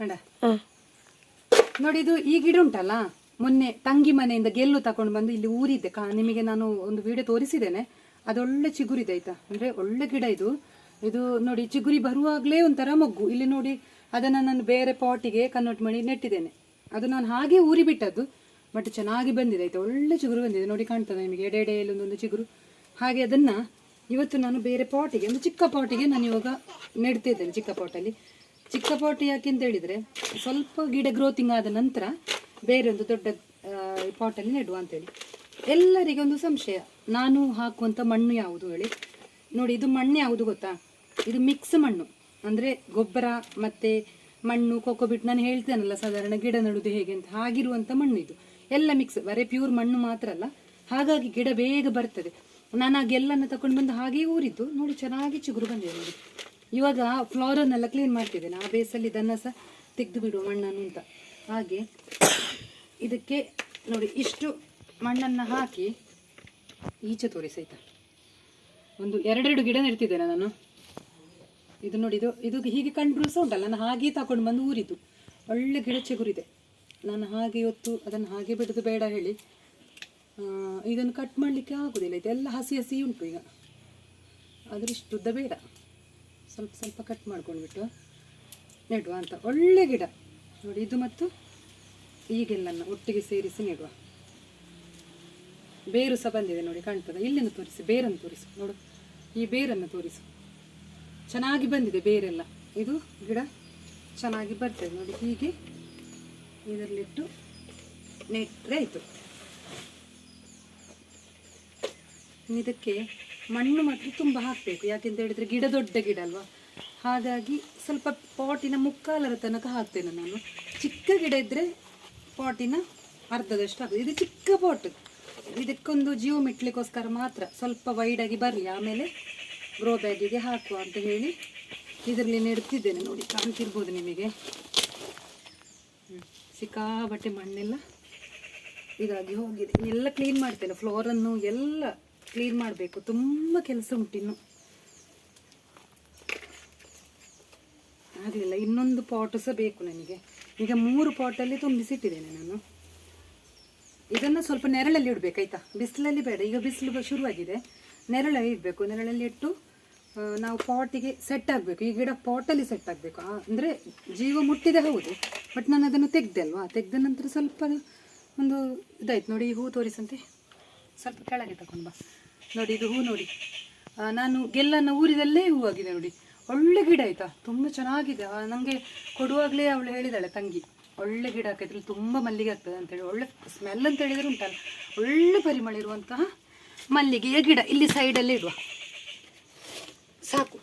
ನೋಡ. ಇದು ಈ ಗಿಡ ಉಂಟಲ್ಲ? ಮೊನ್ನೆ ತಂಗಿ ಮನೆಯಿಂದ ಗೆಲ್ಲು ತಕೊಂಡು ಬಂದು ಇಲ್ಲಿ ಊರಿದ್ದೆ. ನಿಮಗೆ ನಾನು ಒಂದು ವಿಡಿಯೋ ತೋರಿಸಿದ್ದೇನೆ. ಅದೊಳ್ಳೆ ಚಿಗುರಿದೆ ಆಯ್ತಾ? ಅಂದ್ರೆ ಒಳ್ಳೆ ಗಿಡ ಇದು. ಇದು ನೋಡಿ ಚಿಗುರಿ ಬರುವಾಗಲೇ ಒಂಥರ ಮೊಗ್ಗು. ಇಲ್ಲಿ ನೋಡಿ ಅದನ್ನ ನಾನು ಬೇರೆ ಪಾಟಿಗೆ ಕನ್ವರ್ಟ್ ಮಾಡಿ ನೆಟ್ಟಿದ್ದೇನೆ. ಅದು ನಾನು ಹಾಗೆ ಊರಿ ಬಿಟ್ಟದ್ದು ಬಟ್ ಚೆನ್ನಾಗಿ ಬಂದಿದೆ ಆಯ್ತಾ? ಒಳ್ಳೆ ಚಿಗುರು ಬಂದಿದೆ. ನೋಡಿ ಕಾಣ್ತದೆ ನಿಮಗೆ. ಎಡೆ ಎಡೆಯಲ್ಲಿ ಒಂದೊಂದು ಚಿಗುರು. ಹಾಗೆ ಅದನ್ನ ಇವತ್ತು ನಾನು ಬೇರೆ ಪಾಟಿಗೆ ಒಂದು ಚಿಕ್ಕ ಪಾಟಿಗೆ ನಾನು ಇವಾಗ ನೆಡ್ತಿದ್ದೇನೆ ಚಿಕ್ಕ ಪಾಟಲ್ಲಿ ಚಿಕ್ಕ ಯಾಕೆ ಅಂತ ಹೇಳಿದ್ರೆ ಸ್ವಲ್ಪ ಗಿಡ ಗ್ರೋತಿಂಗ್ ಆದ ನಂತರ ಬೇರೆ ಒಂದು ದೊಡ್ಡ ಪಾಟಲ್ಲಿ ನೆಡುವ ಅಂತೇಳಿ ಎಲ್ಲರಿಗೆ ಒಂದು ಸಂಶಯ. ನಾನು ಹಾಕುವಂಥ ಮಣ್ಣು ಯಾವುದು ಹೇಳಿ? ನೋಡಿ, ಇದು ಮಣ್ಣು ಯಾವುದು ಗೊತ್ತಾ? ಇದು ಮಿಕ್ಸ್ ಮಣ್ಣು. ಅಂದರೆ ಗೊಬ್ಬರ ಮತ್ತೆ ಮಣ್ಣು ಕೊಕೊಬಿಟ್ ನಾನು ಹೇಳ್ತೇನಲ್ಲ, ಸಾಧಾರಣ ಗಿಡ ನೆಡುವುದು ಹೇಗೆ ಅಂತ. ಹಾಗಿರುವಂಥ ಮಣ್ಣು ಇದು. ಎಲ್ಲ ಮಿಕ್ಸ್ ಬರೀ ಪ್ಯೂರ್ ಮಣ್ಣು ಮಾತ್ರ ಅಲ್ಲ. ಹಾಗಾಗಿ ಗಿಡ ಬೇಗ ಬರ್ತದೆ. ನಾನು ಆ ಗೆಲ್ಲನ್ನು ತಗೊಂಡು ಬಂದು ಹಾಗೆ ಊರಿದ್ದು. ನೋಡಿ, ಚೆನ್ನಾಗಿ ಚಿಗುರು ಬಂದಿದೆ ನೋಡಿ. ಇವಾಗ ಫ್ಲೋರನ್ನೆಲ್ಲ ಕ್ಲೀನ್ ಮಾಡ್ತಿದ್ದೇನೆ. ಆ ಬೇಸಲ್ಲಿ ಇದನ್ನು ಸಹ ತೆಗೆದು ಬಿಡುವ ಮಣ್ಣನ್ನು ಅಂತ. ಹಾಗೆ ಇದಕ್ಕೆ ನೋಡಿ ಇಷ್ಟು ಮಣ್ಣನ್ನು ಹಾಕಿ ಈಚೆ ತೋರಿಸಾಯ್ತಾ ಒಂದು ಎರಡೆರಡು ಗಿಡ ನೆಡ್ತಿದ್ದೇನೆ ನಾನು. ಇದು ನೋಡಿ, ಇದು ಇದು ಹೀಗೆ ಕಂಡ್ರು ಸಹ ಉಂಟಲ್ಲ, ನಾನು ಹಾಗೆ ತಗೊಂಡು ಬಂದು ಊರಿದ್ದು. ಒಳ್ಳೆ ಗಿಡ ಚಿಗುರಿದೆ. ನಾನು ಹಾಗೆ ಇವತ್ತು ಅದನ್ನು ಹಾಗೆ ಬಿಡೋದು ಬೇಡ ಹೇಳಿ. ಇದನ್ನು ಕಟ್ ಮಾಡಲಿಕ್ಕೆ ಆಗೋದಿಲ್ಲ. ಇದೆಲ್ಲ ಹಸಿ ಹಸಿ ಉಂಟು ಈಗ. ಆದರೆ ಇಷ್ಟುದ್ದ ಬೇಡ. ಸ್ವಲ್ಪ ಸ್ವಲ್ಪ ಕಟ್ ಮಾಡ್ಕೊಂಡ್ಬಿಟ್ಟು ನೆಡುವ ಅಂತ. ಒಳ್ಳೆ ಗಿಡ. ನೋಡಿ, ಇದು ಮತ್ತು ಈಗೆಲ್ಲನ್ನು ಒಟ್ಟಿಗೆ ಸೇರಿಸಿ ನೆಡುವ. ಬೇರು ಸಹ ಬಂದಿದೆ ನೋಡಿ, ಕಾಣ್ತದೆ. ಇಲ್ಲಿಂದ ತೋರಿಸಿ, ಬೇರನ್ನು ತೋರಿಸು. ನೋಡು, ಈ ಬೇರನ್ನು ತೋರಿಸು. ಚೆನ್ನಾಗಿ ಬಂದಿದೆ ಬೇರೆಲ್ಲ. ಇದು ಗಿಡ ಚೆನ್ನಾಗಿ ಬರ್ತದೆ. ನೋಡಿ, ಹೀಗೆ ಇದರಲ್ಲಿಟ್ಟು ನೆಟ್ಟರೆ ಆಯಿತು. ಇದಕ್ಕೆ ಮಣ್ಣು ಮಾತ್ರ ತುಂಬ ಹಾಕಬೇಕು. ಯಾಕೆಂತ ಹೇಳಿದ್ರೆ ಗಿಡ ದೊಡ್ಡ ಗಿಡ ಅಲ್ವಾ? ಹಾಗಾಗಿ ಸ್ವಲ್ಪ ಪಾಟಿನ ಮುಕ್ಕಾಲರ ತನಕ ಹಾಕ್ತೇನೆ ನಾನು. ಚಿಕ್ಕ ಗಿಡ ಇದ್ದರೆ ಪಾಟಿನ ಅರ್ಧದಷ್ಟು ಆಗ್ತದೆ ಇದು ಚಿಕ್ಕ ಪಾಟ್. ಇದಕ್ಕೊಂದು ಜೀವ ಮೆಟ್ಲಿಕ್ಕೋಸ್ಕರ ಮಾತ್ರ ಸ್ವಲ್ಪ ವೈಡಾಗಿ ಬರಲಿ, ಆಮೇಲೆ ಗ್ರೋ ಬ್ಯಾಗಿಗೆ ಹಾಕುವ ಅಂತ ಹೇಳಿ ಇದರಲ್ಲಿ ನೆಡ್ತಿದ್ದೇನೆ ನೋಡಿ, ಕಾಣ್ತಿರ್ಬೋದು ನಿಮಗೆ. ಸಿಕ್ಕಾಬಟ್ಟೆ ಮಣ್ಣೆಲ್ಲ ಇದಾಗಿ ಹೋಗಿದೆ. ಎಲ್ಲ ಕ್ಲೀನ್ ಮಾಡ್ತೇನೆ ಫ್ಲೋರನ್ನು ಎಲ್ಲ ಕ್ಲೀನ್ ಮಾಡಬೇಕು. ತುಂಬ ಕೆಲಸ ಉಂಟಿನ್ನು ಆಗಲಿಲ್ಲ. ಇನ್ನೊಂದು ಪಾಟ್ ಸಹ ಬೇಕು ನನಗೆ. ಈಗ ಮೂರು ಪಾಟಲ್ಲಿ ತುಂಬಿಸಿಟ್ಟಿದ್ದೇನೆ ನಾನು. ಇದನ್ನು ಸ್ವಲ್ಪ ನೆರಳಲ್ಲಿ ಇಡಬೇಕಾಯ್ತಾ ಬಿಸಿಲಲ್ಲಿ ಬೇಡ. ಈಗ ಬಿಸಿಲು ಶುರುವಾಗಿದೆ. ನೆರಳಲ್ಲಿ ಇಡಬೇಕು. ನೆರಳಲ್ಲಿ ಇಟ್ಟು ನಾವು ಪಾಟಿಗೆ ಸೆಟ್ ಆಗಬೇಕು. ಈ ಗಿಡ ಪಾಟಲ್ಲಿ ಸೆಟ್ ಆಗಬೇಕು. ಅಂದರೆ ಜೀವ ಮುಟ್ಟಿದೆ ಹೌದು. ಬಟ್ ನಾನು ಅದನ್ನು ತೆಗ್ದೆ ಅಲ್ವಾ? ತೆಗೆದ ನಂತರ ಸ್ವಲ್ಪ ಒಂದು ಇದಾಯ್ತು ನೋಡಿ, ಈ ಹೂ ತೋರಿಸಂತೆ. ಸ್ವಲ್ಪ ಕೆಳಗೆ ತಗೊಂಡು ಬಾ. ನೋಡಿ, ಇದು ಹೂ ನೋಡಿ. ನಾನು ಗೆಲ್ಲನ್ನು ಊರಿದಲ್ಲೇ ಹೂ ಆಗಿದೆ ನೋಡಿ. ಒಳ್ಳೆ ಗಿಡ ಆಯ್ತಾ? ತುಂಬ ಚೆನ್ನಾಗಿದೆ. ನನಗೆ ಕೊಡುವಾಗಲೇ ಅವಳು ಹೇಳಿದಾಳೆ, ತಂಗಿ, ಒಳ್ಳೆ ಗಿಡ ಹಾಕಿದ್ರೆ ತುಂಬ ಮಲ್ಲಿಗೆ ಆಗ್ತದೆ ಅಂತೇಳಿ ಒಳ್ಳೆ ಸ್ಮೆಲ್ ಅಂತ ಹೇಳಿದ್ರೆ ಉಂಟಲ್ಲ, ಒಳ್ಳೆ ಪರಿಮಳ ಇರುವಂತಹ ಮಲ್ಲಿಗೆಯ ಗಿಡ. ಇಲ್ಲಿ ಸೈಡಲ್ಲಿ ಇಡುವ. ಸಾಕು.